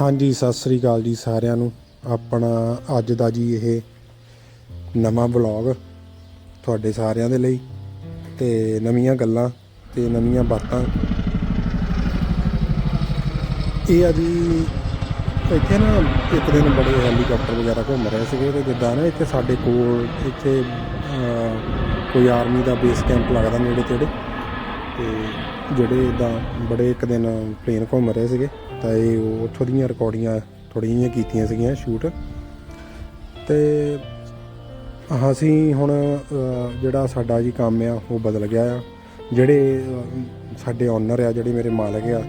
ਹਾਂਜੀ, ਸਤਿ ਸ੍ਰੀ ਅਕਾਲ ਜੀ ਸਾਰਿਆਂ ਨੂੰ। ਆਪਣਾ ਅੱਜ ਦਾ ਜੀ ਇਹ ਨਵਾਂ ਵਲੌਗ ਤੁਹਾਡੇ ਸਾਰਿਆਂ ਦੇ ਲਈ ਤੇ ਨਵੀਆਂ ਗੱਲਾਂ ਤੇ ਨਵੀਆਂ ਬਾਤਾਂ। ਇਹ ਆ ਜੀ, ਇੱਥੇ ਨਾ ਇੱਕ ਦਿਨ ਬੜੇ ਹੈਲੀਕਾਪਟਰ ਵਗੈਰਾ ਘੁੰਮ ਰਹੇ ਸੀਗੇ ਤੇ ਜਿੱਦਾਂ ਨਾ ਇੱਥੇ ਸਾਡੇ ਕੋਲ ਇੱਥੇ ਕੋਈ ਆਰਮੀ ਦਾ ਬੇਸ ਕੈਂਪ ਲੱਗਦਾ ਨੇੜੇ ਤੇੜੇ ਤੇ ਜਿਹੜੇ ਇਦਾਂ ਬੜੇ ਇੱਕ ਦਿਨ ਪਲੇਨ ਘੁੰਮ ਰਹੇ ਸੀਗੇ, ਤਾਂ ਇਹ ਉਹ ਉੱਥੋਂ ਦੀਆਂ ਰਿਕਾਰਡਿੰਗਾਂ ਥੋੜ੍ਹੀਆਂ ਜਿਹੀਆਂ ਕੀਤੀਆਂ ਸੀਗੀਆਂ ਸ਼ੂਟ ਤੇ ਅਸੀਂ ਹੁਣ ਜਿਹੜਾ ਸਾਡਾ ਜੀ ਕੰਮ ਆ, ਉਹ ਬਦਲ ਗਿਆ ਆ। ਜਿਹੜੇ ਸਾਡੇ ਓਨਰ ਆ, ਜਿਹੜੇ ਮੇਰੇ ਮਾਲਕ ਆ,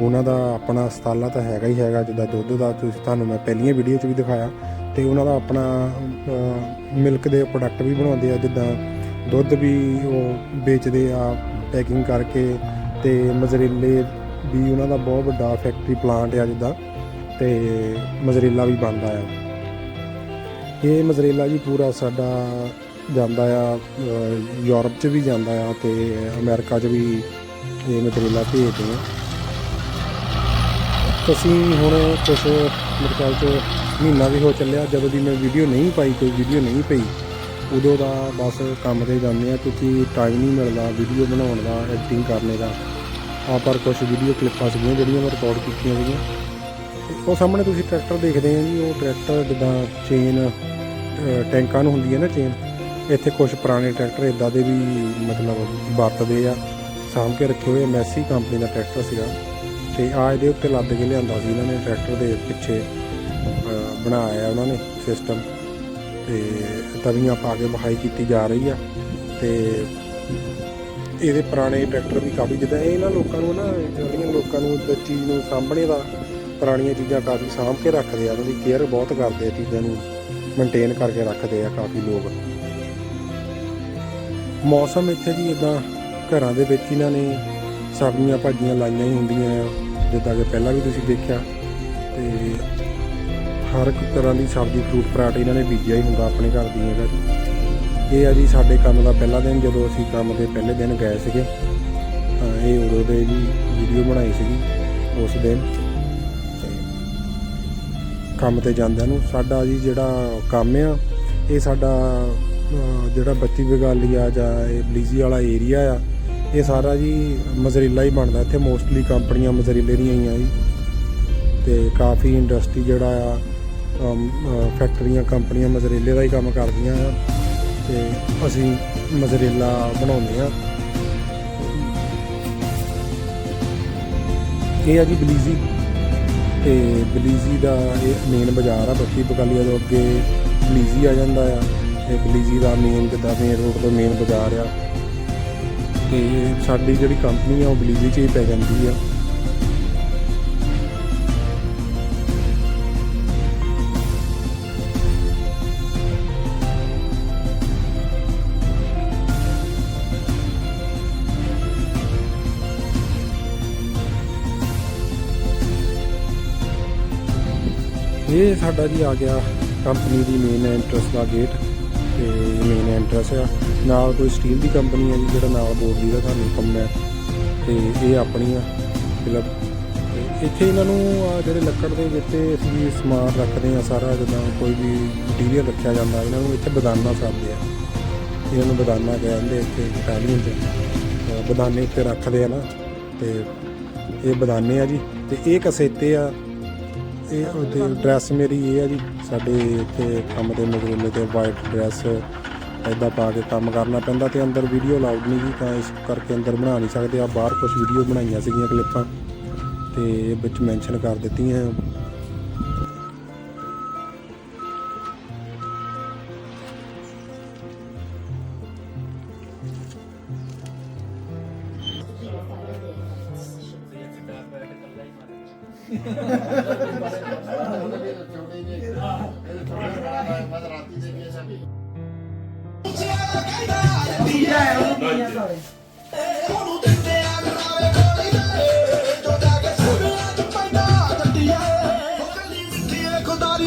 ਉਹਨਾਂ ਦਾ ਆਪਣਾ ਸਤਾਲਾ ਤਾਂ ਹੈਗਾ ਹੀ ਹੈਗਾ, ਜਿੱਦਾਂ ਦੁੱਧ ਦਾ ਤੁਸੀਂ, ਤੁਹਾਨੂੰ ਮੈਂ ਪਹਿਲੀਆਂ ਵੀਡੀਓ 'ਚ ਵੀ ਦਿਖਾਇਆ। ਤੇ ਉਹਨਾਂ ਦਾ ਆਪਣਾ ਮਿਲਕ ਦੇ ਪ੍ਰੋਡਕਟ ਵੀ ਬਣਾਉਂਦੇ ਆ, ਜਿੱਦਾਂ ਦੁੱਧ ਵੀ ਉਹ ਵੇਚਦੇ ਆ ਪੈਕਿੰਗ ਕਰਕੇ ਤੇ ਮਜ਼ਰੇਲੇ ਵੀ ਉਹਨਾਂ ਦਾ ਬਹੁਤ ਵੱਡਾ ਫੈਕਟਰੀ ਪਲਾਂਟ ਆ ਜਿੱਦਾਂ ਤੇ ਮਜ਼ਰੇਲਾ ਵੀ ਬਣਦਾ ਆ। ਇਹ ਮਜ਼ਰੇਲਾ ਜੀ ਪੂਰਾ ਸਾਡਾ ਜਾਂਦਾ ਆ ਯੂਰਪ 'ਚ ਵੀ ਜਾਂਦਾ ਆ ਤੇ ਅਮਰੀਕਾ 'ਚ ਵੀ ਇਹ ਮਜ਼ਰੇਲਾ ਭੇਜਦੇ ਆ। ਅਸੀਂ ਹੁਣ ਕੁਛ ਮੇਰੇ ਖਿਆਲ 'ਚ ਮਹੀਨਾ ਵੀ ਹੋ ਚੱਲਿਆ, ਜਦੋਂ ਦੀ ਮੈਂ ਵੀਡੀਓ ਨਹੀਂ ਪਾਈ, ਕੋਈ ਵੀਡੀਓ ਨਹੀਂ ਪਈ। ਉਦੋਂ ਦਾ ਬਸ ਕੰਮ ਤੇ ਜਾਂਦੇ ਆ, ਕਿਉਂਕਿ ਟਾਈਮ ਨਹੀਂ ਮਿਲਦਾ ਵੀਡੀਓ ਬਣਾਉਣ ਦਾ ਐਡੀਟਿੰਗ ਕਰਨੇ ਦਾ। ਆ ਪਰ ਕੁਝ ਵੀਡੀਓ ਕਲਿੱਪਾਂ ਸੀਗੀਆਂ ਜਿਹੜੀਆਂ ਮੈਂ ਰਿਕਾਰਡ ਕੀਤੀਆਂ ਸੀਗੀਆਂ। ਉਹ ਸਾਹਮਣੇ ਤੁਸੀਂ ਟਰੈਕਟਰ ਦੇਖਦੇ ਆ ਜੀ, ਉਹ ਟਰੈਕਟਰ ਜਿੱਦਾਂ ਚੇਨ ਟੈਂਕਾਂ ਨੂੰ ਹੁੰਦੀ ਹੈ ਨਾ ਚੇਨ ਇੱਥੇ ਕੁਝ ਪੁਰਾਣੇ ਟਰੈਕਟਰ ਇਦਾਂ ਦੇ ਵੀ ਮਤਲਬ ਵਰਤਦੇ ਆ। ਸਾਂਭ ਕੇ ਰੱਖੇ ਹੋਏ ਮੈਸੀ ਕੰਪਨੀ ਦਾ ਟਰੈਕਟਰ ਸੀਗਾ। ਤੇ ਆ ਇਹਦੇ ਉੱਤੇ ਲੱਦ ਕੇ ਲਿਆਂਦਾ ਸੀ ਇਹਨਾਂ ਨੇ ਟਰੈਕਟਰ ਦੇ ਪਿੱਛੇ ਬਣਾਇਆ ਉਹਨਾਂ ਨੇ ਸਿਸਟਮ ਤੇ ਤਵੀਆਂ ਪਾ ਕੇ ਬਹਾਈ ਕੀਤੀ ਜਾ ਰਹੀ ਆ ਤੇ ਇਹਦੇ ਪੁਰਾਣੇ ਟਰੈਕਟਰ ਵੀ ਕਾਫੀ ਜਿੱਦਾਂ ਇਹਨਾਂ ਲੋਕਾਂ ਨੂੰ ਨਾ, ਜਿਹੜੀਆਂ ਲੋਕਾਂ ਨੂੰ ਇਸ ਚੀਜ਼ ਨੂੰ ਸਾਂਭਣੇ ਦਾ, ਪੁਰਾਣੀਆਂ ਚੀਜ਼ਾਂ ਕਾਫੀ ਸਾਂਭ ਕੇ ਰੱਖਦੇ ਆ, ਉਹਨਾਂ ਦੀ ਕੇਅਰ ਬਹੁਤ ਕਰਦੇ ਆ ਚੀਜ਼ਾਂ ਨੂੰ ਮੇਨਟੇਨ ਕਰਕੇ ਰੱਖਦੇ ਆ ਕਾਫੀ ਲੋਕ। ਮੌਸਮ ਇੱਥੇ ਜੀ ਇਦਾਂ ਘਰਾਂ ਦੇ ਵਿੱਚ ਇਹਨਾਂ ਨੇ ਸਬਜ਼ੀਆਂ ਭਾਜੀਆਂ ਲਾਈਆਂ ਹੀ ਹੁੰਦੀਆਂ ਆ, ਜਿੱਦਾਂ ਕਿ ਪਹਿਲਾਂ ਵੀ ਤੁਸੀਂ ਦੇਖਿਆ ਤੇ ਹਰ ਇੱਕ ਤਰ੍ਹਾਂ ਦੀ ਸਬਜ਼ੀ ਫਰੂਟ ਪਰਾਟ ਇਹਨਾਂ ਨੇ ਬੀਜਿਆ ਹੀ ਹੁੰਦਾ ਆਪਣੇ ਘਰ ਦੀ ਹੈਗਾ ਜੀ। ਇਹ ਆ ਜੀ ਸਾਡੇ ਕੰਮ ਦਾ ਪਹਿਲਾ ਦਿਨ, ਜਦੋਂ ਅਸੀਂ ਕੰਮ ਦੇ ਪਹਿਲੇ ਦਿਨ ਗਏ ਸੀਗੇ, ਤਾਂ ਇਹ ਉਦੋਂ ਦੇ ਜੀ ਵੀਡੀਓ ਬਣਾਈ ਸੀਗੀ, ਉਸ ਦਿਨ। ਕੰਮ ਤੇ ਜਾਂਦਿਆਂ ਨੂੰ ਸਾਡਾ ਜੀ ਜਿਹੜਾ ਕੰਮ ਆ, ਇਹ ਸਾਡਾ ਜਿਹੜਾ ਬੱਤੀ ਬਗਾਲੀ ਆ ਜਾਂ ਇਹ ਬਲੀਜ਼ੀ ਵਾਲਾ ਏਰੀਆ ਆ, ਇਹ ਸਾਰਾ ਜੀ ਮਜ਼ਰੀਲਾ ਹੀ ਬਣਦਾ ਇੱਥੇ। ਮੋਸਟਲੀ ਕੰਪਨੀਆਂ ਮਜ਼ਰੀਲੇ ਦੀਆਂ ਹੀ ਆ ਜੀ। ਤੇ ਕਾਫੀ ਇੰਡਸਟਰੀ ਜਿਹੜਾ ਆ ਫੈਕਟਰੀਆਂ ਕੰਪਨੀਆਂ ਮਜ਼ਰੇਲੇ ਦਾ ਹੀ ਕੰਮ ਕਰਦੀਆਂ ਆ ਤੇ ਅਸੀਂ ਮਜ਼ਰੇਲਾ ਬਣਾਉਂਦੇ ਆ। ਇਹ ਆ ਜੀ ਬਲੀਜ਼ੀ। ਤੇ ਬਲੀਜ਼ੀ ਦਾ ਇਹ ਮੇਨ ਬਾਜ਼ਾਰ ਆ, ਬੱਕੀ ਬਕਾਲੀਆ ਤੋਂ ਅੱਗੇ ਬਲੀਜ਼ੀ ਆ ਜਾਂਦਾ ਆ। ਤੇ ਬਲੀਜ਼ੀ ਦਾ ਮੇਨ ਜਿੱਦਾਂ ਮੇਨ ਰੋਡ ਤੋਂ ਮੇਨ ਬਾਜ਼ਾਰ ਆ। ਤੇ ਸਾਡੀ ਜਿਹੜੀ ਕੰਪਨੀ ਆ, ਉਹ ਬਲੀਜ਼ੀ 'ਚ ਹੀ ਪੈ ਜਾਂਦੀ ਆ। ਇਹ ਸਾਡਾ ਜੀ ਆ ਗਿਆ ਕੰਪਨੀ ਦੀ ਮੇਨ ਐਂਟਰਸ ਦਾ ਗੇਟ ਤੇ ਮੇਨ ਐਂਟਰਸ ਆ। ਨਾਲ ਕੋਈ ਸਟੀਲ ਦੀ ਕੰਪਨੀ ਹੈ ਜੀ, ਜਿਹੜਾ ਨਾਲ ਬੋਰਡ ਦੀ ਦਾ ਤੁਹਾਨੂੰ ਕੰਮ ਹੈ। ਤੇ ਇਹ ਆਪਣੀ ਆ ਫਿਲਮ ਇੱਥੇ ਇਹਨਾਂ ਨੂੰ ਆ ਜਿਹੜੇ ਲੱਕੜ ਦੇ ਵਿੱਚ ਅਸੀਂ ਸਮਾਨ ਰੱਖਦੇ ਆ ਸਾਰਾ, ਜਿੱਦਾਂ ਕੋਈ ਵੀ ਮਟੀਰੀਅਲ ਰੱਖਿਆ ਜਾਂਦਾ, ਇਹਨਾਂ ਨੂੰ ਇੱਥੇ ਬਦਾਨਾ ਸਾਬਦੇ ਆ। ਇਹਨਾਂ ਨੂੰ ਬਦਾਨਾ ਕਹਿੰਦੇ ਇੱਥੇ ਇਟਾਲੀਅਨ ਚ ਬਦਾਨੇ ਉੱਤੇ ਰੱਖਦੇ ਆ ਨਾ, ਤੇ ਇਹ ਬਦਾਨੇ ਆ ਜੀ, ਤੇ ਇਹ ਕਸੇਤੇ ਆ ਇਹ ਉਹਦੇ ਡਰੈਸ ਮੇਰੀ ਇਹ ਆ ਜੀ ਸਾਡੇ ਇੱਥੇ ਕੰਮ ਦੇ ਮਜ਼ਦੂਰ ਤੇ ਵਾਈਟ ਡਰੈਸ ਐਦਾਂ ਪਾ ਕੇ ਕੰਮ ਕਰਨਾ ਪੈਂਦਾ ਤੇ ਅੰਦਰ ਵੀਡੀਓ ਅਲਾਉਡ ਨਹੀਂ ਜੀ ਤਾਂ ਇਸ ਕਰਕੇ ਅੰਦਰ ਬਣਾ ਨਹੀਂ ਸਕਦੇ। ਆ ਬਾਹਰ ਕੁਝ ਵੀਡੀਓ ਬਣਾਈਆਂ ਸੀਗੀਆਂ ਕਲਿੱਪਾਂ ਤੇ ਇਹ ਵਿੱਚ ਮੈਂਸ਼ਨ ਕਰ ਦਿੱਤੀਆਂ। ਖੁਦਾਰੀ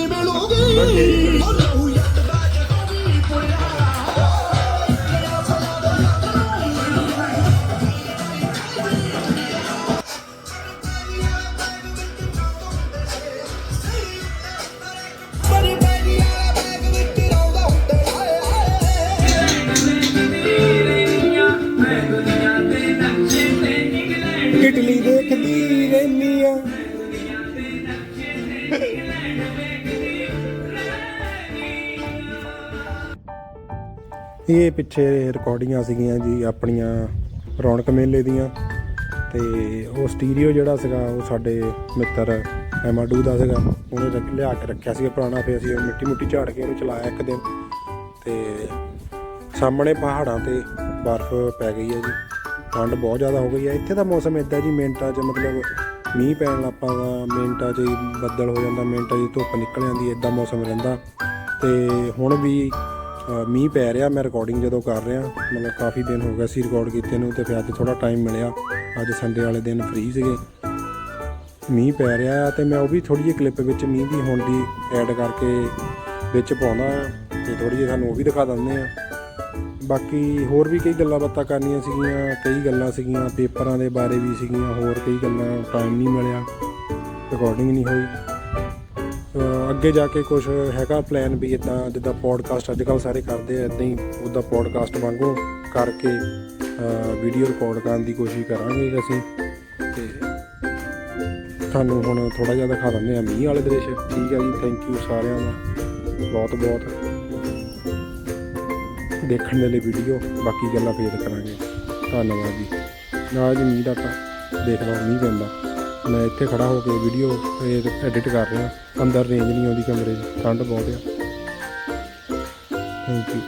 ਮਿਲੂਗੀ ਉਹ ਲਹੂ ਯੱਟ ਇਟਲੀ ਦੇਖਦੀ ਰਹਿਨੀ ਆ। ਇਹ ਪਿੱਛੇ ਰਿਕਾਰਡਿੰਗਾਂ ਸੀਗੀਆਂ ਜੀ ਆਪਣੀਆਂ ਰੌਣਕ ਮੇਲੇ ਦੀਆਂ ਤੇ ਉਹ ਸਟੀਰੀਓ ਜਿਹੜਾ ਸੀਗਾ, ਉਹ ਸਾਡੇ ਮਿੱਤਰ ਐਮਾ ਡੂ ਦਾ ਸੀਗਾ, ਉਹਨੇ ਰੱਖ, ਲਿਆ ਕੇ ਰੱਖਿਆ ਸੀ ਪੁਰਾਣਾ ਫੇ ਅਸੀਂ ਮਿੱਟੀ ਮੁੱਟੀ ਝਾੜ ਕੇ ਉਹਨੂੰ ਚਲਾਇਆ ਇੱਕ ਦਿਨ ਤੇ ਸਾਹਮਣੇ ਪਹਾੜਾਂ ਤੇ ਬਰਫ਼ ਪੈ ਗਈ ਹੈ ਜੀ। ਠੰਡ ਬਹੁਤ ਜ਼ਿਆਦਾ ਹੋ ਗਈ ਹੈ। ਇੱਥੇ ਦਾ ਮੌਸਮ ਇਦਾਂ ਜੀ, ਮਿੰਟਾਂ 'ਚ ਮਤਲਬ ਮੀਂਹ ਪੈਣ ਲੱਗ ਪੈਂਦਾ, ਮਿੰਟਾਂ 'ਚ ਹੀ ਬੱਦਲ ਹੋ ਜਾਂਦਾ, ਮਿੰਟਾਂ 'ਚ ਧੁੱਪ ਨਿਕਲ ਜਾਂਦੀ ਹੈ ਇਦਾਂ ਮੌਸਮ ਰਹਿੰਦਾ। ਤੇ ਹੁਣ ਵੀ ਮੀਂਹ ਪੈ ਰਿਹਾ, ਮੈਂ ਰਿਕਾਰਡਿੰਗ ਜਦੋਂ ਕਰ ਰਿਹਾ, ਮਤਲਬ ਕਾਫੀ ਦਿਨ ਹੋ ਗਿਆ ਸੀ ਰਿਕਾਰਡ ਕੀਤੇ ਨੂੰ ਤੇ ਫਿਰ ਅੱਜ ਥੋੜਾ ਟਾਈਮ ਮਿਲਿਆ। ਅੱਜ ਸੰਡੇ ਵਾਲੇ ਦਿਨ ਫ੍ਰੀ ਸੀਗੇ। ਮੀਂਹ ਪੈ ਰਿਹਾ ਆ ਤੇ ਮੈਂ ਉਹ ਵੀ ਥੋੜੀ ਜਿਹੀ ਕਲਿੱਪ ਵਿੱਚ ਮੀਂਹ ਦੀ ਹੁਣ ਦੀ ਐਡ ਕਰਕੇ ਵਿੱਚ ਪਾਉਣਾ ਤੇ ਥੋੜੀ ਜਿਹੀ ਤੁਹਾਨੂੰ ਉਹ ਵੀ ਦਿਖਾ ਦਿੰਦੇ ਆ। ਬਾਕੀ ਹੋਰ ਵੀ ਕਈ ਗੱਲਾਂ ਬਾਤਾਂ ਕਰਨੀਆਂ ਸੀਗੀਆਂ, ਕਈ ਗੱਲਾਂ ਸੀਗੀਆਂ, ਪੇਪਰਾਂ ਦੇ ਬਾਰੇ ਵੀ ਸੀਗੀਆਂ, ਹੋਰ ਕਈ ਗੱਲਾਂ ਟਾਈਮ ਨਹੀਂ ਮਿਲਿਆ ਰਿਕਾਰਡਿੰਗ ਨਹੀਂ ਹੋਈ। ਅੱਗੇ ਜਾ ਕੇ ਕੁਝ ਹੈਗਾ ਪਲਾਨ ਵੀ ਇਦਾਂ ਜਿੱਦਾਂ ਪੋਡਕਾਸਟ ਅੱਜ ਕੱਲ੍ਹ ਸਾਰੇ ਕਰਦੇ ਆ ਇਦਾਂ ਹੀ ਉਹਦਾ ਪੋਡਕਾਸਟ ਵਾਂਗੂ ਕਰਕੇ ਵੀਡੀਓ ਰਿਕਾਰਡ ਕਰਨ ਦੀ ਕੋਸ਼ਿਸ਼ ਕਰਾਂਗੇ ਅਸੀਂ। ਤੇ ਤੁਹਾਨੂੰ ਹੁਣ ਥੋੜਾ ਜਿਹਾ ਦਿਖਾ ਦਿੰਦੇ ਆ ਮੀਂਹ ਵਾਲੇ ਦ੍ਰਿਸ਼। ਠੀਕ ਹੈ ਜੀ ਥੈਂਕ ਯੂ ਸਾਰਿਆਂ ਦਾ। ਬਹੁਤ ਬਹੁਤ ਦੇਖਣ ਦੇ ਲਈ ਵੀਡੀਓ ਬਾਕੀ ਗੱਲਾਂ ਫੇਰ ਕਰਾਂਗੇ। ਧੰਨਵਾਦ ਜੀ। ਨਾਲ ਜੀ ਮੀਂਹ ਦਾ ਤਾਂ ਦੇਖ ਲਓ ਮੀਂਹ ਪੈਂਦਾ। ਮੈਂ ਇੱਥੇ ਖੜਾ ਹੋ ਕੇ ਵੀਡੀਓ ਐਡਿਟ ਕਰ ਰਿਹਾ। ਅੰਦਰ ਰੇਂਜ ਨਹੀਂ ਆਉਂਦੀ ਕਮਰੇ 'ਚ, ਠੰਡ ਬਹੁਤ ਆ। Thank you